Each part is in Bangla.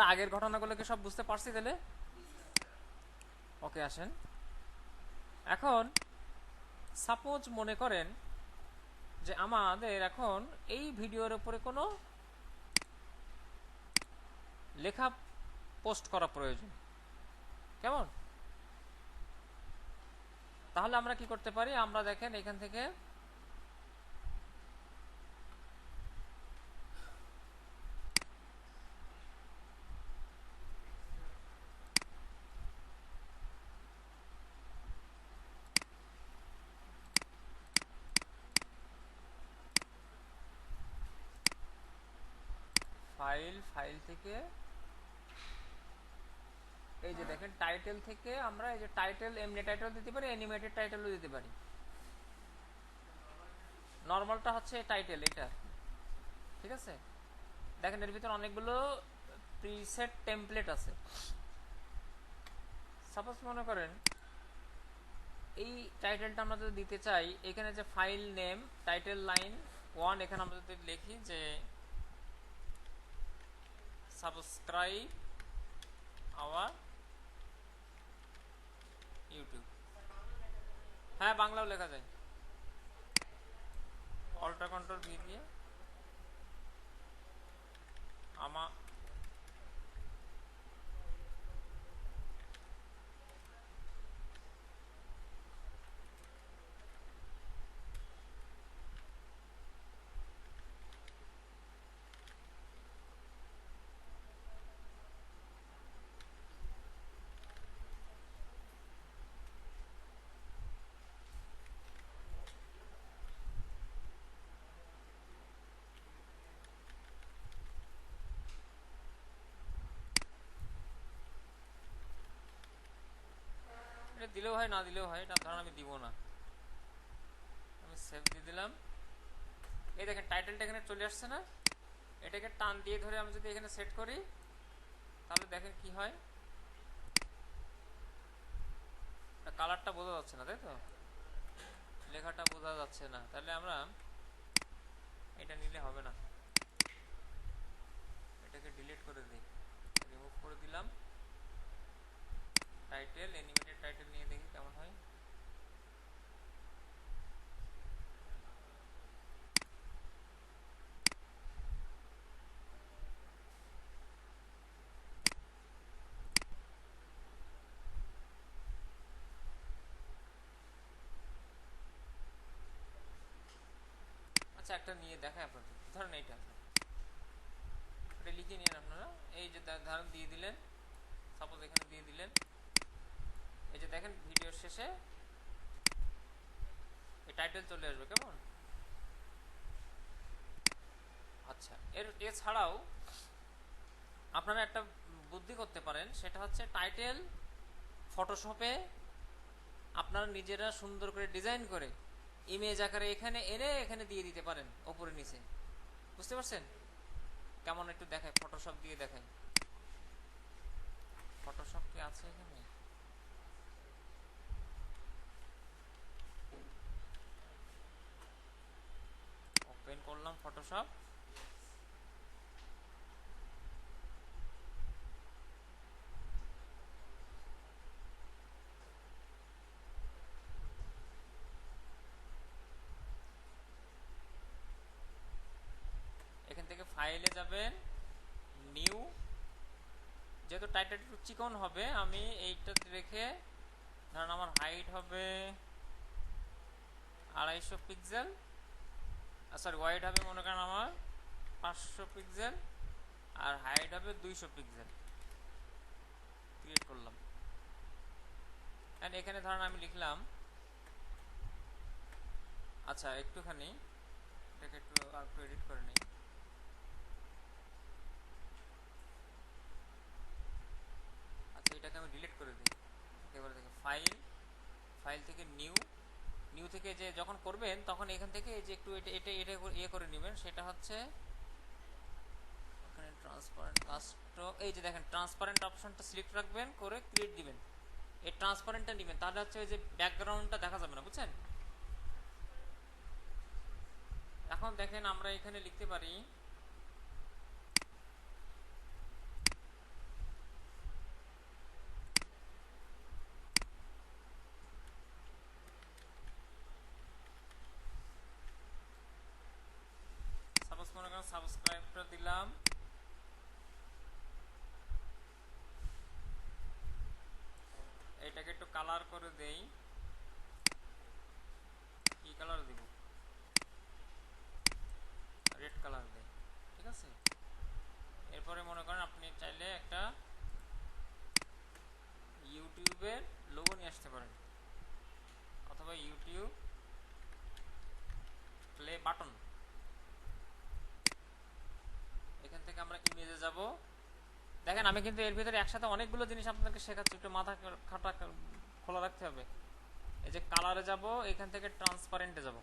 আমরা আগের ঘটনাগুলোকে সব বুঝতে পারছি তাহলে? ওকে আসেন। এখন সাপোজ মনে করেন যে আমাদের এখন এই ভিডিওর উপরে কোনো লেখা পোস্ট করা প্রয়োজন। কেমন? তাহলে আমরা কি করতে পারি? আমরা দেখেন এখান থেকে ফাইল ফাইল থেকে, এই যে দেখেন টাইটেল থেকে আমরা এই যে টাইটেল এমনি টাইটেল দিতে পারি অ্যানিমেটেড টাইটেলও দিতে পারি। নর্মালটা হচ্ছে টাইটেল এটা। ঠিক আছে? দেখেন, এর ভিতরে অনেকগুলো প্রিসেট টেমপ্লেট আছে। সাপোজ মনে করেন, এই টাইটেলটা আমরা যদি দিতে চাই, এখানে যে file name title line one এখানে আমরা যদি লিখি যে সাবস্ক্রাইব our ইউটিউব হ্যাঁ বাংলাও লেখা যায়। অল্টা কন্ট্রোল ভি দিয়ে আমা এটা দিলেও হয়, না দিলেও হয়, এটা আমি দিব না। আমি সেভ দিয়ে দিলাম। এই দেখেন টাইটেলটা এখানে চলে আসছে না? এটাকে টান দিয়ে ধরে আমি যদি এখানে সেট করি, তাহলে দেখেন কি হয়। কালারটা বোঝা যাচ্ছে না, তাই তো? লেখাটা বোঝা যাচ্ছে না। তাহলে আমরা এটা নিলে হবে না। এটাকে ডিলিট করে দিই। রিমুভ করে দিলাম। টাইটেল অ্যানিমেটেড টাইটেল নিয়ে দেখি কেমন হয় আচ্ছা একটা নিয়ে দেখায় আপনাদের। ধরেন এইটা এটা লিখে নিন আপনারা। এই যে ধরেন দিয়ে দিলেন সাপোজ এখানে দিয়ে দিলেন। এই যে দেখেন, ভিডিওর শেষে এই টাইটেল চলে আসবে, কেমন? আচ্ছা এর এছাড়াও আপনারা একটা বুদ্ধি করতে পারেন, সেটা হচ্ছে টাইটেল ফটোশপে আপনারা নিজেরা সুন্দর করে ডিজাইন করে ইমেজ আকারে এখানে এনে এখানে দিয়ে দিতে পারেন, ওপরে নিচে। বুঝতে পারছেন? কেমন একটু দেখায় ফটোশপ দিয়ে দেখায়। ফটোশপ কি আছে এখানে? ওপেন করলাম ফটোশপ এখান থেকে ফাইলে যাবেন। নিউ। যেহেতু টাইটেল একটু চিকন হবে, আমি এইটা রেখে, ধরুন আমার হাইট হবে আড়াইশো পিক্সেল সরি ওয়াইড হবে মনে করেন আমার পাঁচশো পিক্সেল আর হাইট হবে দুইশো পিক্সেল ক্রিয়েট করলাম। এখানে ধরেন আমি লিখলাম আচ্ছা একটুখানি, এটাকে একটু আর একটু এডিট করে নিই আচ্ছা এটাকে আমি ডিলিট করে দিই। এবারে দেখে ফাইল ফাইল থেকে নিউ নিউ থেকে যে যখন করবেন, তখন এখান থেকে যে একটু এটা এটা এটা ইয়ে করে নেবেন। সেটা হচ্ছে ওখানে ট্রান্সপারেন্ট কাস্টম এই যে দেখেন ট্রান্সপারেন্ট অপশনটা সিলেক্ট রাখবেন, করে ক্রিয়েট দিবেন। এই ট্রান্সপারেন্টটা নেবেন, তাহলে হচ্ছে ওই যে ব্যাকগ্রাউন্ডটা দেখা যাবে না, বুঝছেন? এখন দেখেন আমরা এখানে লিখতে পারি দেই। কি কালার দিব? রেড কালার দেই, ঠিক আছে? এরপরে মনে করেন আপনি চাইলে একটা ইউটিউবের লোগো নিয়ে আসতে পারেন। অথবা ইউটিউব প্লে বাটন এখান থেকে আমরা ইমেজে যাব। দেখেন, আমি কিন্তু এর ভিতরে একসাথে অনেকগুলো জিনিস আপনাদেরকে শেখাচ্ছি, একটু মাথা খাটা খোলা রাখতে হবে। এই যে কালারে যাব, এখান থেকে ট্রান্সপারেন্টে যাব।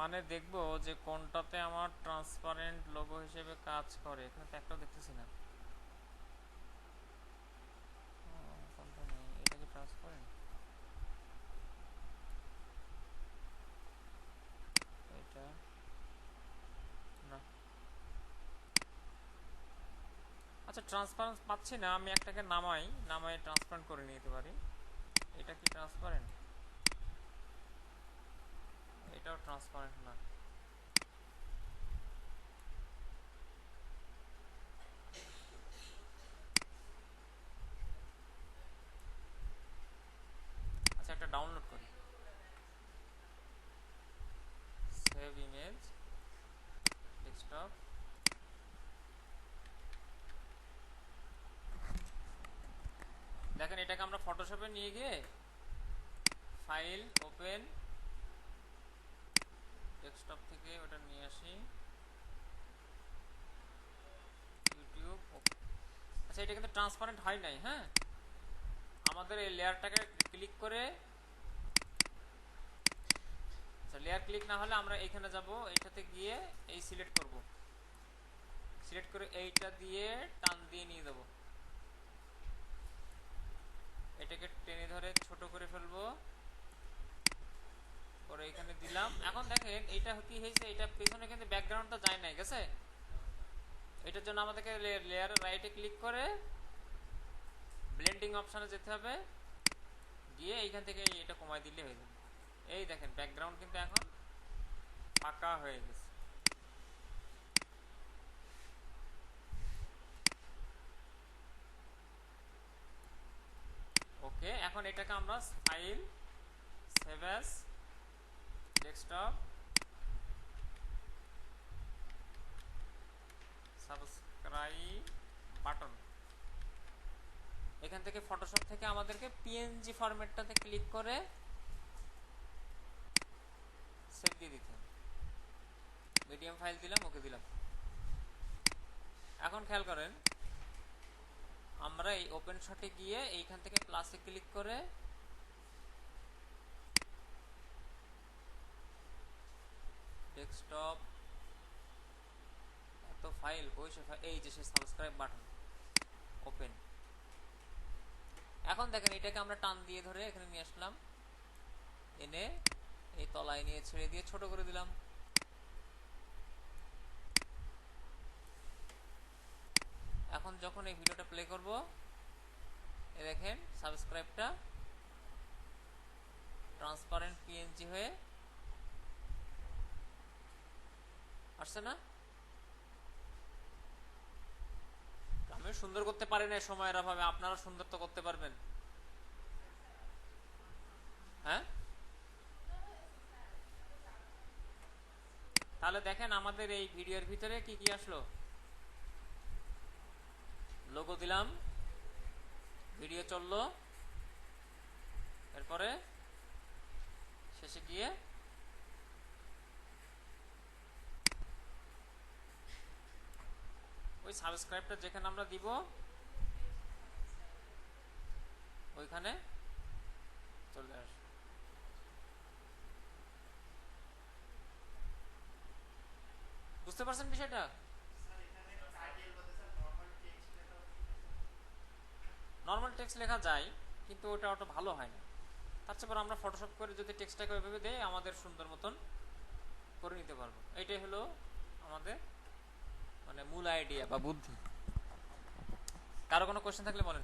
মানে দেখব যে কোনটাতে আমার ট্রান্সপারেন্ট লোগো হিসেবে কাজ করে, এখানে তো একটাও দেখতেছি না ও, কোনটা নেই এটা কি ট্রান্সপারেন্ট এটা না আচ্ছা ট্রান্সপারেন্ট পাচ্ছি না, আমি একটাকে নামাই নামাই ট্রান্সপারেন্ট করে নিতে পারি। এটা কি ট্রান্সপারেন্ট এটাও ট্রান্সপারেন্ট না। আচ্ছা একটা ডাউনলোড করি সেভ ইমেজ ডেস্কটপ দেখেন এটাকে আমরা ফটোশপে নিয়ে গিয়ে ফাইল ওপেন। ডেস্কটপ থেকে ওটা নিয়ে আসি। ইউটিউব আচ্ছা এটা কিন্তু ট্রান্সপারেন্ট হয় নাই হ্যাঁ? আমাদের এই লেয়ারটাকে ক্লিক করে আচ্ছা লেয়ার ক্লিক না হলে আমরা এখানে যাব, এইটাতে গিয়ে এই সিলেক্ট করব। সিলেক্ট করে এইটা দিয়ে টান দিয়ে নিয়ে দেব এটাকে টেনে ধরে ছোট করে ফেলব। করে এখানে দিলাম। এখন দেখেন, এটা কি হয়েছে? এটা পেছনে কিন্তু ব্যাকগ্রাউন্ডটা যায় নাই, গেছে? এটার জন্য আমাদেরকে লেয়ারের রাইটে ক্লিক করে ব্লেন্ডিং অপশানে যেতে হবে। গিয়ে এইখান থেকে এটা কমাই দিলে হয়ে যাবে। এই দেখেন ব্যাকগ্রাউন্ড কিন্তু এখন ফাঁকা হয়ে গেছে। ওকে, এখন এটাকে আমরা file save as desktop, subscribe button. এখান থেকে ফটোশপ থেকে আমাদেরকে পিএনজি ফরম্যাটটাতে ক্লিক করে সেভ দিয়ে দিতে মিডিয়াম ফাইল দিলাম, ওকে দিলাম। এখন খেয়াল করেন আমরা এই ওপেন শটে গিয়ে এইখান থেকে প্লাসে ক্লিক করে ডেস্কটপ এত ফাইল কই এই যে সে সাবস্ক্রাইব বাটন ওপেন এখন দেখেন এটাকে আমরা টান দিয়ে ধরে এখানে নিয়ে আসলাম। এনে এই তলায় নিয়ে ছেড়ে দিয়ে ছোট করে দিলাম। এখন যখন এই ভিডিওটা প্লে করব এ দেখেন সাবস্ক্রাইবটা ট্রান্সপারেন্ট পিএনজি হয়ে আসছে না? আমি সুন্দর করতে পারি না সময়ের অভাবে, আপনারা সুন্দর তো করতে পারবেন। হ্যাঁ? তাহলে দেখেন আমাদের এই ভিডিওর ভিতরে কি কি আসলো? লোগো দিলাম ভিডিও চলল, এরপরে শেষে গিয়ে ওই সাবস্ক্রাইবটা যেখানে আমরা দিব, ওইখানে চলে আসবে। বুঝতে পারছেন বিষয়টা? টেক্সট লেখা যায়, কিন্তু ওটা অত ভালো হয় না। তার চেয়ে পরে আমরা ফটোশপ করে যদি টেক্সটটাকে ওইভাবে দেই, আমাদের সুন্দর মতন করে নিতে পারব। এটাই হলো আমাদের মানে মূল আইডিয়া বা বুদ্ধি। কারও কোনো কোয়েশ্চেন থাকলে বলেন।